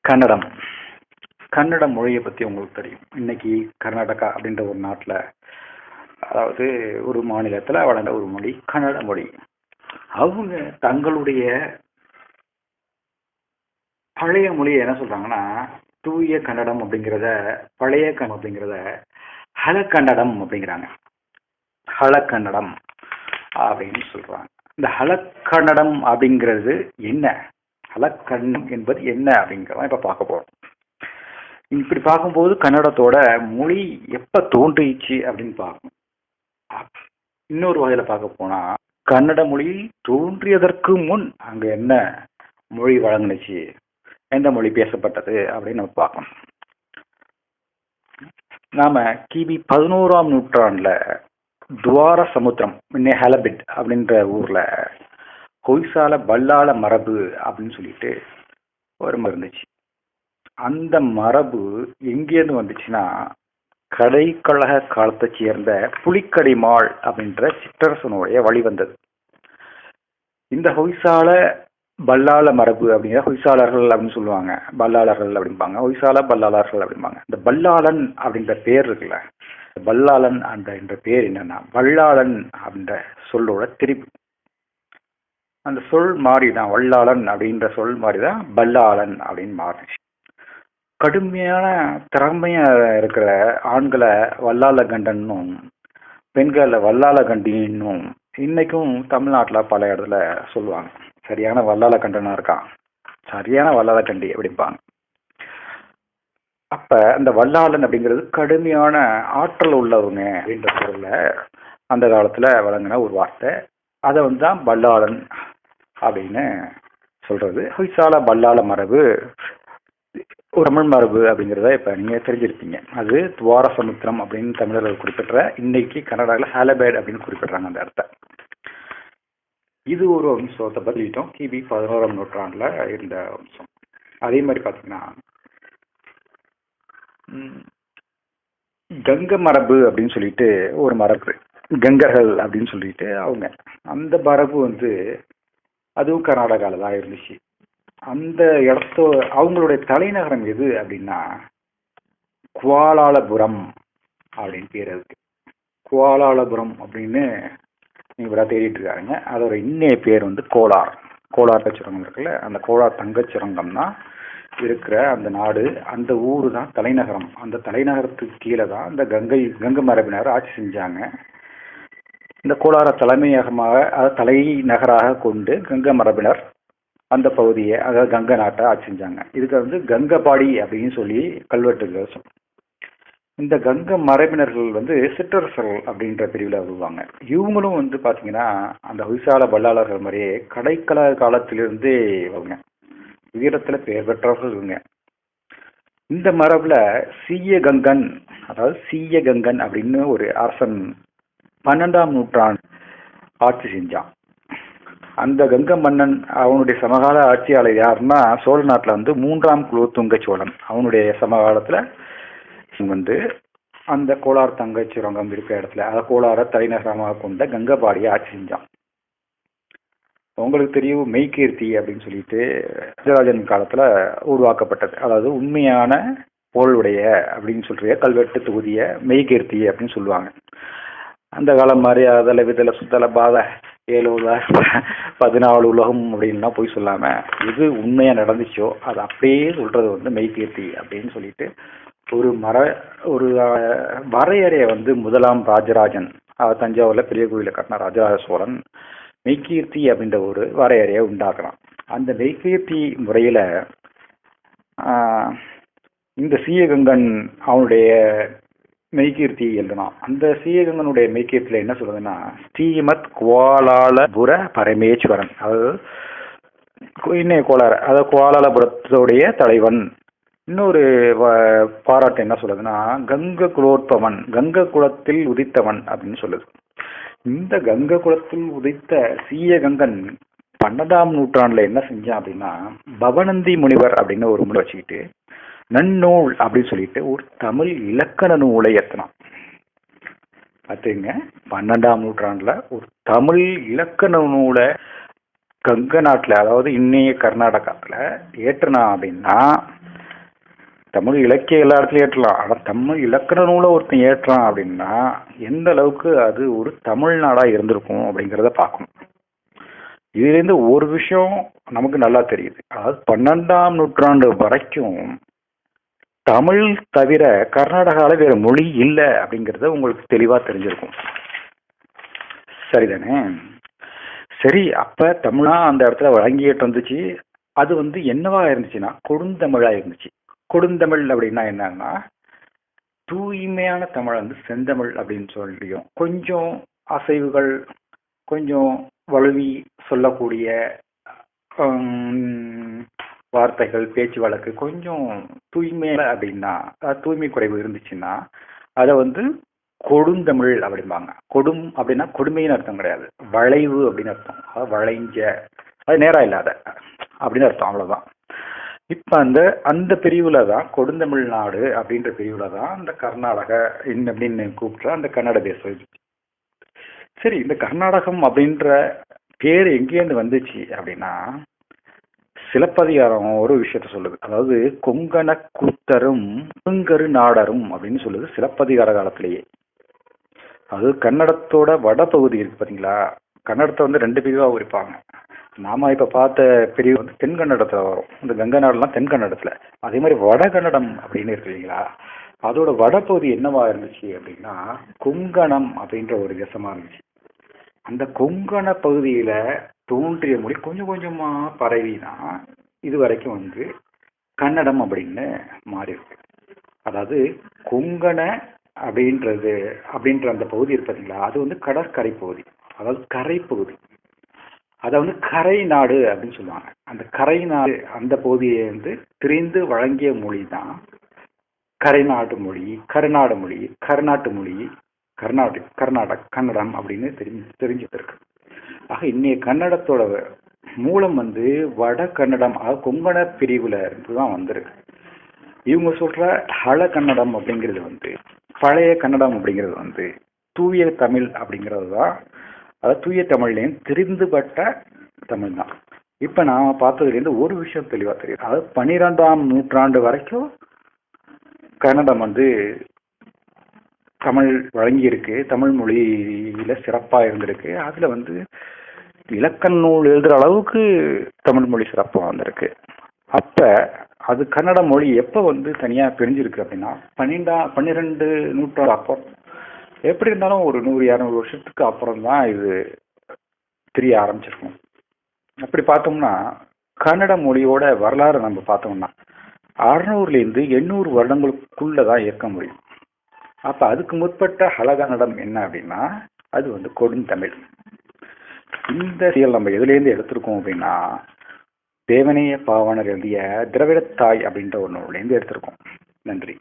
கன்னடம். கன்னட மொழியை பற்றி உங்களுக்கு தெரியும். இன்னைக்கு கர்நாடகா அப்படின்ற ஒரு நாட்டில் அதாவது ஒரு மாநிலத்தில் வளர்ந்த ஒரு மொழி கன்னட மொழி. அவங்க தங்களுடைய பழைய மொழியை என்ன சொல்றாங்கன்னா தூய கன்னடம் அப்படிங்கிறத பழைய கன்னடம் அப்படிங்கிறத ஹலக்கன்னடம் அப்படிங்கிறாங்க. ஹலக்கன்னடம் அப்படின்னு சொல்றாங்க. இந்த ஹலக்கன்னடம் அப்படிங்கிறது என்ன? ஹலக்கண்ணம் என்பது என்ன அப்படிங்கிறத இப்போ பார்க்க போகிறோம் இப்படி பார்க்கும்போது கன்னடத்தோட மொழி எப்போ தோன்றிச்சு அப்படின்னு பார்க்கணும். இன்னொரு வகையில் பார்க்க போனா கன்னட மொழி தோன்றியதற்கு முன் அங்கே என்ன மொழி வழங்கினுச்சு? எந்த மொழி பேசப்பட்டது அப்படின்னு நம்ம பார்க்கணும். நாம கிபி பதினோராம் நூற்றாண்டில் துவார சமுத்திரம் இன்னே ஹலபிட் அப்படின்ற ஊர்ல கொய்சால பல்லாள மரபு அப்படின்னு சொல்லிட்டு ஒரு இருந்துச்சு. அந்த மரபு எங்கேருந்து வந்துச்சுன்னா கடைக்கழக காலத்தை சேர்ந்த புலிக்கடிமாள் அப்படின்ற சிற்றரசனுடைய வழி வந்தது. இந்த ஹொய்சால பல்லாள மரபு அப்படிங்கிற ஹொய்சாளர்கள் அப்படின்னு சொல்லுவாங்க பல்லாளர்கள் அப்படிம்பாங்க ஹொய்சால பல்லாளர்கள் அப்படிம்பாங்க. இந்த பல்லாளன் அப்படின்ற பேர் இருக்குல்ல வல்லாளன் அந்த என்ற பேர் என்னன்னா வல்லாளன் அப்படின்ற சொல்லோட திருப்பி அந்த சொல் மாறி தான் வல்லாளன் அப்படின்ற சொல் மாறி தான் பல்லாளன் அப்படின்னு மாறுச்சு. கடுமையான திறமையா இருக்கிற ஆண்களை வல்லாள கண்டனும் பெண்களை வல்லாள கண்டின்னும் இன்னைக்கும் தமிழ்நாட்டில் பல இடத்துல சொல்லுவாங்க. சரியான வல்லாள கண்டனா இருக்கான் சரியான வல்லாள கண்டி அப்படிம்பாங்க. அப்ப அந்த வல்லாளன் அப்படிங்கிறது கடுமையான ஆற்றல் உள்ளவங்க அப்படின்ற பொருள்ல அந்த காலத்துல வழங்கின ஒரு வார்த்தை. அதை வந்து தான் வல்லாளன் அப்படின்னு சொல்றது. ஹொய்சால வல்லாள மரபு ஒரு தமிழ் மரபு அப்படிங்கிறத இப்ப நீங்க தெரிஞ்சிருப்பீங்க. அது துவார சமுத்திரம் அப்படின்னு தமிழர்கள் குறிப்பிட்ற இன்னைக்கு கன்னடாவில் ஹாலபேட் அப்படின்னு குறிப்பிடுறாங்க அந்த இடத்த. இது ஒரு வம்சத்தை பதிலிட்டோம் கிபி பதினோராம் நூற்றாண்டுல இருந்த வம்சம். அதே மாதிரி பாத்தீங்கன்னா கங்க மரபு அப்படின்னு சொல்லிட்டு ஒரு மரபு. கங்கர்கள் அப்படின்னு சொல்லிட்டு அவங்க. அந்த மரபு வந்து அதுவும் கர்நாடகாவில் தான் இருந்துச்சு. அந்த இடத்தோ அவங்களுடைய தலைநகரம் எது அப்படின்னா குவாலாலபுரம் அப்படின்னு பேர் அதுக்கு. குவாலாலபுரம் அப்படின்னு இவரா தேடிட்டு இருக்காருங்க. அதோட இன்னைய பேர் வந்து கோலார். கோலார் சுரங்கம் இருக்குல்ல அந்த கோலார் தங்கச் சுரங்கம் தான் இருக்கிற அந்த நாடு அந்த ஊர் தான் தலைநகரம். அந்த தலைநகரத்துக்கு கீழே தான் அந்த கங்கை கங்கை மரபினர் ஆட்சி செஞ்சாங்க. இந்த கோலார தலைமையகமாக அதாவது தலைநகராக கொண்டு கங்கை மரபினர் அந்த பகுதியை அதாவது கங்கை நாட்டை ஆட்சி செஞ்சாங்க. இதுக்கு வந்து கங்கபாடி அப்படின்னு சொல்லி கல்வெட்டுகள் இந்த கங்கை மரபினர்கள் வந்து சிற்றரசர்கள் அப்படின்ற பிரிவில் வருவாங்க. இவங்களும் வந்து பார்த்தீங்கன்னா அந்த ஹொய்சால பல்லாளர்கள் மாதிரியே கடைக்கல காலத்திலிருந்தே வருங்க உயரத்தில் பெயர் பெற்றவர்கள் இவங்க. இந்த மரபில் சீய கங்கன் அதாவது சீய கங்கன் அப்படின்னு ஒரு அரசன் பன்னெண்டாம் நூற்றாண்டு ஆட்சி செஞ்சான். அந்த கங்க மன்னன் அவனுடைய சமகால ஆட்சியாளர் யாருன்னா சோழ நாட்டில் வந்து மூன்றாம் குலோத்துங்க சோழன். அவனுடைய சமகாலத்தில் வந்து அந்த கோளார் தங்கச்சுரங்கம் இருக்கிற இடத்துல அதை கோளாரை தலைநகரமாக கொண்ட கங்கபாடியை ஆட்சி செஞ்சான். உங்களுக்கு தெரியும் மெய்கீர்த்தி அப்படின்னு சொல்லிட்டு ராஜராஜன் காலத்தில் உருவாக்கப்பட்டது. அதாவது உண்மையான பொருளுடைய அப்படின்னு சொல்கிற கல்வெட்டு தொகுதிய மெய்கீர்த்தி அப்படின்னு சொல்லுவாங்க. அந்த காலம் மாதிரி அதில் விதல சுத்தல பாத ஏழு பதினாலு உலகம் அப்படின்லாம் போய் சொல்லாமல் எது உண்மையாக நடந்துச்சோ அது அப்படியே சொல்கிறது வந்து மெய்கீர்த்தி அப்படின்னு சொல்லிட்டு ஒரு மர ஒரு வரையறையை வந்து முதலாம் ராஜராஜன் தஞ்சாவூரில் பெரிய கோயிலில் கட்டின ராஜராஜ சோழன் மெய்கீர்த்தி அப்படின்ற ஒரு வரையறையை உண்டாக்குறான் அந்த மெய்கீர்த்தி முறையில் இந்த சீயகங்கன் அவனுடைய மெய்கீர்த்தி எழுதினான் அந்த சீயகங்கனுடைய மெய்கீர்த்தியில் என்ன சொல்லுதுன்னா ஸ்ரீமத் குவாலாலபுர பரமேஸ்வரன் அதாவது இன்னைய கோளாறு அதாவது குவாலாலபுரத்துடைய தலைவன். இன்னொரு பாராட்டு என்ன சொல்லுதுன்னா கங்க குலோற்பவன் கங்க குலத்தில் உதித்தவன் அப்படின்னு சொல்லுது. இந்த கங்க குலத்தில் உதித்த சீய கங்கன் பன்னெண்டாம் நூற்றாண்டுல என்ன செஞ்சான் அப்படின்னா பவனந்தி முனிவர் அப்படின்னு ஒரு முறை வச்சுக்கிட்டு நன்னூல் அப்படின்னு சொல்லிட்டு ஒரு தமிழ் இலக்கண நூலை எத்தனான் பார்த்துங்க பன்னெண்டாம் நூற்றாண்டுல ஒரு தமிழ் இலக்கண நூலை கங்க நாட்டில் அதாவது இன்னைய கர்நாடகாவில் ஏற்றினான் அப்படின்னா தமிழ் இலக்கிய எல்லா இடத்துலையும் ஏற்றலாம். ஆனால் தமிழ் இலக்கண நூலை ஒருத்தன் ஏற்றான் அப்படின்னா எந்த அளவுக்கு அது ஒரு தமிழ்நாடாக இருந்திருக்கும் அப்படிங்கிறத பார்க்கணும். இதுலேருந்து ஒரு விஷயம் நமக்கு நல்லா தெரியுது. அதாவது பன்னெண்டாம் நூற்றாண்டு வரைக்கும் தமிழ் தவிர கர்நாடகாவில் வேறு மொழி இல்லை அப்படிங்கிறத உங்களுக்கு தெளிவாக தெரிஞ்சிருக்கும். சரிதானே? சரி அப்போ தமிழாக அந்த இடத்துல வழங்கிட்டு இருந்துச்சு அது வந்து என்னவா இருந்துச்சுன்னா கொடுந்தமிழாக இருந்துச்சு. கொடுந்தமிழ் அப்படின்னா என்னன்னா தூய்மையான தமிழ் வந்து செந்தமிழ் அப்படின்னு சொல்லியும் கொஞ்சம் அசைவுகள் கொஞ்சம் வலுவி சொல்லக்கூடிய வார்த்தைகள் பேச்சு வழக்கு கொஞ்சம் தூய்மையில அப்படின்னா தூய்மை குறைவு இருந்துச்சுன்னா அதை வந்து கொடுந்தமிழ் அப்படிம்பாங்க. கொடும் அப்படின்னா கொடுமைன்னு அர்த்தம் கிடையாது. வளைவு அப்படின்னு அர்த்தம். அதாவது வளைஞ்ச அது நேரம் இல்லாத அப்படின்னு அர்த்தம் அவ்வளவுதான். இப்ப அந்த அந்த பிரிவுல தான் கொடுந்தமிழ்நாடு அப்படின்ற பிரிவுல தான் இந்த கர்நாடக இந்த அப்படின்னு கூப்பிட்ற அந்த கன்னட தேசம். சரி இந்த கர்நாடகம் அப்படின்ற பேர் எங்கேருந்து வந்துச்சு அப்படின்னா சிலப்பதிகாரம் ஒரு விஷயத்த சொல்லுது. அதாவது கொங்கண கூத்தரும் குங்கரு நாடரும் அப்படின்னு சொல்லுது சிலப்பதிகார காலத்திலேயே. அது கன்னடத்தோட வடபகுதி இருக்கு பாத்தீங்களா? கன்னடத்தை வந்து ரெண்டு பிரிவாக உரிப்பாங்க. நாம இப்ப பார்த்த பெரிய வந்து தென்கன்னடத்துல வரும். இந்த கங்கை நாடுலாம் தென்கன்னடத்துல அதே மாதிரி வட கன்னடம் அப்படின்னு இருக்கு இல்லைங்களா? அதோட வடப்பகுதி என்னவா இருந்துச்சு அப்படின்னா கொங்கணம் அப்படின்ற ஒரு தேசமா இருந்துச்சு. அந்த கொங்கண பகுதியில தோன்றிய மொழி கொஞ்சம் கொஞ்சமா பரவினா இது வரைக்கும் வந்து கன்னடம் அப்படின்னு மாறி இருக்கு. அதாவது கொங்கண அப்படின்றது அப்படின்ற அந்த பகுதி இருக்கு அது வந்து கடற்கரை பகுதி. அதாவது கரை பகுதி அதை வந்து கரை நாடு அப்படின்னு சொல்லுவாங்க. அந்த கரை நாடு அந்த பகுதியை வந்து திரிந்து வழங்கிய மொழி தான் கரைநாடு மொழி கருநாடு மொழி கர்நாட்டு மொழி கர்நாடக கர்நாடக கன்னடம் அப்படின்னு தெரிஞ்சு தெரிஞ்சுட்டு இருக்கு ஆக இன்னைய கன்னடத்தோட மூலம் வந்து வட கன்னடம் அதாவது கொங்கண பிரிவுல இருந்து தான் வந்திருக்கு. இவங்க சொல்ற ஹள கன்னடம் அப்படிங்கிறது வந்து பழைய கன்னடம் அப்படிங்கிறது வந்து தூய தமிழ் அப்படிங்கிறது தான் அதாவது தூய தமிழ்லேயும் திரிந்துபட்ட தமிழ் தான் இப்போ நாம் பார்த்ததுலேருந்து ஒரு விஷயம் தெளிவாக தெரியும் அதாவது பன்னிரெண்டாம் நூற்றாண்டு வரைக்கும் கன்னடம் வந்து தமிழ் வழங்கியிருக்கு. தமிழ் மொழியில சிறப்பாக இருந்திருக்கு. அதில் வந்து இலக்கண நூல் எழுதுகிற அளவுக்கு தமிழ் மொழி சிறப்பாக வந்திருக்கு. அப்போ அது கன்னட மொழி எப்போ வந்து தனியாக பிரிஞ்சிருக்கு அப்படின்னா பன்னெண்டா பன்னிரெண்டு நூற்றாண்டு அப்போ எப்படி இருந்தாலும் ஒரு நூறு இரநூறு வருஷத்துக்கு அப்புறம் தான் இது தெரிய ஆரம்பிச்சிருக்கும். அப்படி பார்த்தோம்னா கன்னட மொழியோட வரலாறு நம்ம பார்த்தோம்னா அறுநூறுலேருந்து எண்ணூறு வருடங்களுக்குள்ள தான் இருக்க முடியும். அப்போ அதுக்கு முற்பட்ட ஹலகன்னடம் என்ன அப்படின்னா அது வந்து கொடுந்தமிழ் இந்த செயல் நம்ம எதுலேருந்து எடுத்திருக்கோம் அப்படின்னா தேவனைய பாவனர் எழுதிய திரவிடத்தாய் அப்படின்ற ஒரு நூல்லேருந்து எடுத்திருக்கோம். நன்றி.